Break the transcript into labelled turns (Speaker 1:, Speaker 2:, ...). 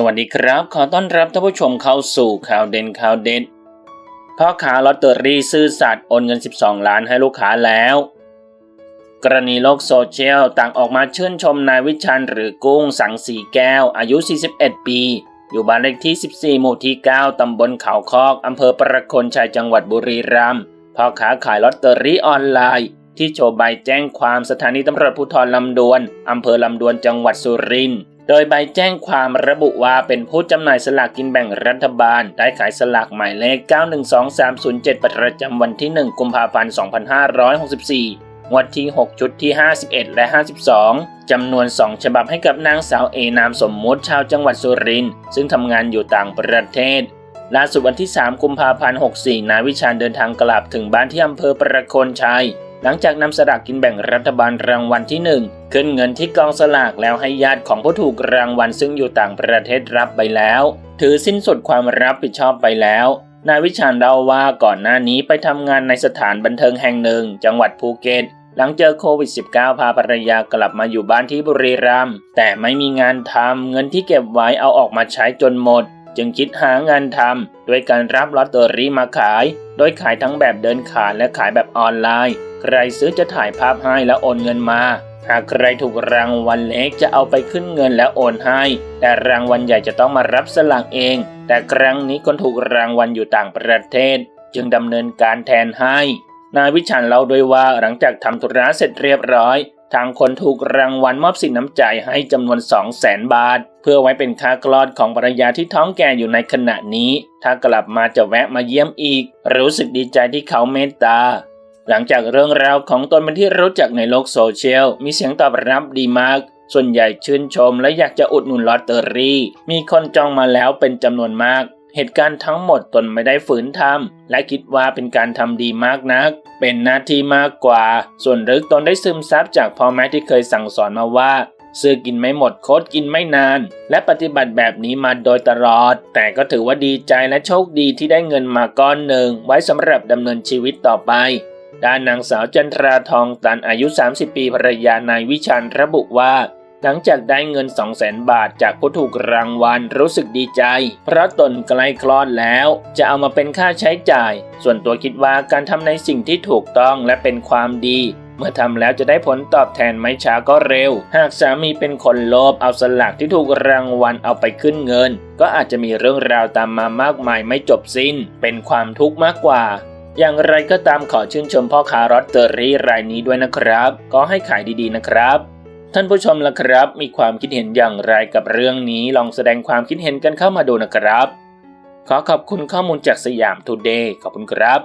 Speaker 1: สวัสดีครับ ขอต้อนรับท่านผู้ชมเข้าสู่ข่าวเด่นข่าวเด็ดพ่อค้าลอตเตอรี่ซื่อสัตย์โอนเงิน 12 ล้านให้ลูกค้าแล้ว กรณีโลกโซเชียลต่างออกมาชื่นชมนายวิชันหรือกุ้งสังสีแก้ว อายุ 41 ปี อยู่บ้านเลขที่ 14 หมู่ที่ 9 ตำบลเขาคอก อำเภอประคนชัยจังหวัดบุรีรัมย์พ่อค้าขายลอตเตอรี่ออนไลน์ ที่โชว์ใบแจ้งความสถานีตำรวจภูธรลำดวนอำเภอลำดวนจังหวัดสุรินทร์ โดยใบแจ้งความระบุว่าเป็นผู้จำหน่ายสลากกินแบ่งรัฐบาล ได้ขายสลากหมายเลข 912307 ประจำวันที่ 1 กุมภาพันธ์ 2564 งวดที่ 6 ชุดที่ 51 และ 52 จำนวน 2 ฉบับให้กับนางสาวเอนามสมมุติชาวจังหวัดสุรินทร์ซึ่งทำงานอยู่ต่างประเทศล่าสุดวันที่ 3 กุมภาพันธ์ 64 นายวิชาญเดินทางกลับถึงบ้านที่อำเภอประโคนชัย หลังจากนำสลากกินแบ่งรัฐบาลรางวัลที่ 1 ขึ้นเงินที่กองสลากแล้วให้ญาติของผู้ถูกรางวัลซึ่งอยู่ต่างประเทศรับไปแล้ว ถือสิ้นสุดความรับผิดชอบไปแล้วนายวิชาญเล่าว่าก่อนหน้านี้ไปทำงานในสถานบันเทิงแห่งหนึ่ง จังหวัดภูเก็ตหลังเจอโควิด -19 พาภรรยากลับมาอยู่บ้านที่บุรีรัมย์แต่ไม่มีงานทำเงินที่เก็บไว้เอาออกมาใช้จนหมด จึงคิดหางานทำด้วยการรับลอตเตอรี่มาขาย โดยขายทั้งแบบเดินขายและขายแบบออนไลน์ ใครซื้อจะถ่ายภาพให้แล้วโอนเงินมา หากใครถูกรางวัลเล็กจะเอาไปขึ้นเงินแล้วโอนให้ แต่รางวัลใหญ่จะต้องมารับสลากเอง แต่ครั้งนี้คนถูกรางวัลอยู่ต่างประเทศ จึงดำเนินการแทนให้ นายวิชันเล่าด้วยว่าหลังจากทำธุระเสร็จเรียบร้อย ทางคนถูกรางวัลมอบสินน้ำใจให้จำนวน 2 0 0แสนบาท เพื่อไว้เป็นค่ากลอดของภรรยาที่ท้องแก่อยู่ในขณะนี้ ถ้ากลับมาจะแวะมาเยี่ยมอีก รู้สึกดีใจที่เขาเมตตา หลังจากเรื่องราวของตนเป็นที่รู้จักในโลกโซเชียล มีเสียงตอบรับดีมาก ส่วนใหญ่ชื่นชมและอยากจะอุดหนุนลอตเตอรี่ มีคนจองมาแล้วเป็นจำนวนมาก เหตุการณ์ทั้งหมดตนไม่ได้ฝืนทำและคิดว่าเป็นการทำดีมากนัก เป็นหน้าที่มากกว่า ส่วนลึกตนได้ซึมซับจากพ่อแม่ที่เคยสั่งสอนมาว่าซื้อกินไม่หมดโคตรกินไม่นาน และปฏิบัติแบบนี้มาโดยตลอด แต่ก็ถือว่าดีใจและโชคดีที่ได้เงินมาก้อนหนึ่ง ไว้สำหรับดำเนินชีวิตต่อไป ด้านนางสาวจันทราทองตันอายุ 30 ปีภรรยานายวิชันระบุว่า หลังจากได้เงิน 2 0 0แสนบาทจากผู้ถูกรางวัลรู้สึกดีใจ เพราะตนใกล้คลอดแล้ว จะเอามาเป็นค่าใช้จ่าย ส่วนตัวคิดว่าการทำในสิ่งที่ถูกต้องและเป็นความดี เมื่อทำแล้วจะได้ผลตอบแทนไม่ช้าก็เร็ว หากสามีเป็นคนโลภเอาสลากที่ถูกรางวัลเอาไปขึ้นเงิน ก็อาจจะมีเรื่องราวตามมามากมายไม่จบสิ้น เป็นความทุกข์มากกว่าอย่างไรก็ตามขอชื่นชมพ่อค้ารอตเตอรี่รายนี้ด้วยนะครับ ก็ให้ขายดีๆนะครับ ท่านผู้ชมล่ะครับ มีความคิดเห็นอย่างไรกับเรื่องนี้ลองแสดงความคิดเห็นกันเข้ามาดูนะครับ ขอขอบคุณข้อมูลจากสยามทูเดย์ขอบคุณครับ